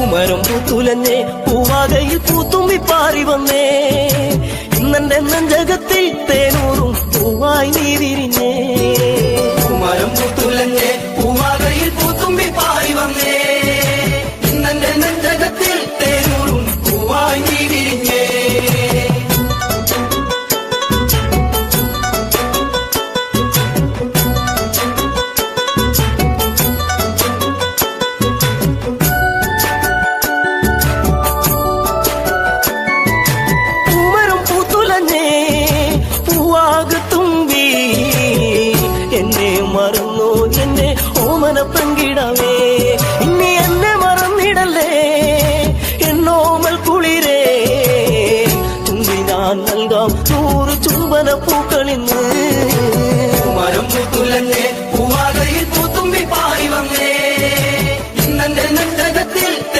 പൂമരം പൂത്തുലഞ്ഞേ പൂവാകയിൽ പൂത്തുമ്പി പാറി വന്നേ. ഇന്നെന്റെ നെഞ്ചകത്തിൽ തേനൂറും പൂവായി പൂവാകത്തുമ്പി എന്നെ മറന്നു എന്നെ ഓമന പങ്കിടവേ. ഇനി എന്നെ മറന്നിടല്ലേ എന്നോമൽ കുളിരേ. തുമ്പി ഞാൻ നൽകാം നൂറ് ചുംബന പൂക്കളിന്ന്?